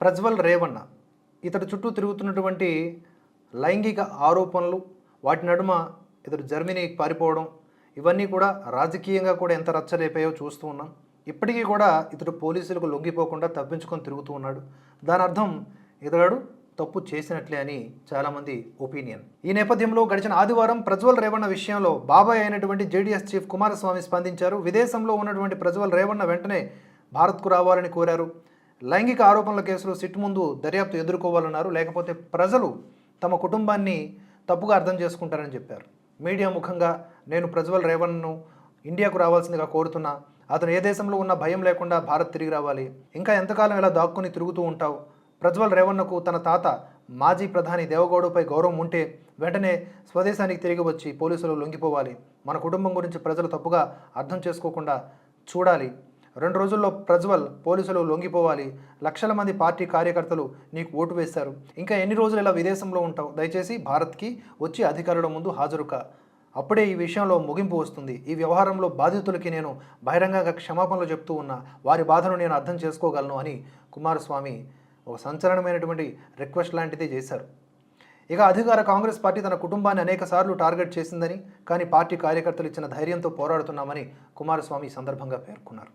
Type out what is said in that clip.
ప్రజ్వల్ రేవణ ఇతడు చుట్టూ తిరుగుతున్నటువంటి లైంగిక ఆరోపణలు వాటి నడుమ ఇతడు జర్మనీకి పారిపోవడం ఇవన్నీ కూడా రాజకీయంగా కూడా ఎంత రచ్చలేపాయో చూస్తూ ఉన్నాం. ఇప్పటికీ కూడా ఇతడు పోలీసులకు లొంగిపోకుండా తప్పించుకొని తిరుగుతూ ఉన్నాడు. దాని అర్థం ఇతడు తప్పు చేసినట్లే అని చాలామంది ఒపీనియన్. ఈ నేపథ్యంలో గడిచిన ఆదివారం ప్రజ్వల్ రేవణ విషయంలో బాబాయ్ అయినటువంటి జేడీఎస్ చీఫ్ కుమారస్వామి స్పందించారు. విదేశంలో ఉన్నటువంటి ప్రజ్వల్ రేవణ వెంటనే భారత్కు రావాలని కోరారు. లైంగిక ఆరోపణల కేసులో సిట్ ముందు దర్యాప్తు ఎదుర్కోవాలన్నారు. లేకపోతే ప్రజలు తమ కుటుంబాన్ని తప్పుగా అర్థం చేసుకుంటారని చెప్పారు. మీడియా ముఖంగా నేను ప్రజ్వల్ రేవణ్ను ఇండియాకు రావాల్సిందిగా కోరుతున్నా. అతను ఏ దేశంలో ఉన్న భయం లేకుండా భారత్ తిరిగి రావాలి. ఇంకా ఎంతకాలం ఇలా దాక్కుని తిరుగుతూ ఉంటావు? ప్రజ్వల్ రేవణ్ణకు తన తాత మాజీ ప్రధాని దేవగౌడపై గౌరవం ఉంటే వెంటనే స్వదేశానికి తిరిగి వచ్చి పోలీసులు లొంగిపోవాలి. మన కుటుంబం గురించి ప్రజలు తప్పుగా అర్థం చేసుకోకుండా చూడాలి. రెండు రోజుల్లో ప్రజ్వల్ పోలీసులు లొంగిపోవాలి. లక్షల మంది పార్టీ కార్యకర్తలు నీకు ఓటు వేశారు ఇంకా ఎన్ని రోజులు ఇలా విదేశంలో ఉంటావు. దయచేసి భారత్కి వచ్చి అధికారుల ముందు హాజరుకా. అప్పుడే ఈ విషయంలో ముగింపు వస్తుంది. ఈ వ్యవహారంలో బాధితులకి నేను బహిరంగంగా క్షమాపణలు చెప్తూ ఉన్నా. వారి బాధను నేను అర్థం చేసుకోగలను అని కుమారస్వామి ఒక సంచలనమైనటువంటి రిక్వెస్ట్ లాంటిది చేశారు. ఇక అధికార కాంగ్రెస్ పార్టీ తన కుటుంబాన్ని అనేక సార్లు టార్గెట్ చేసిందని కానీ పార్టీ కార్యకర్తలు ఇచ్చిన ధైర్యంతో పోరాడుతున్నామని కుమారస్వామి సందర్భంగా పేర్కొన్నారు.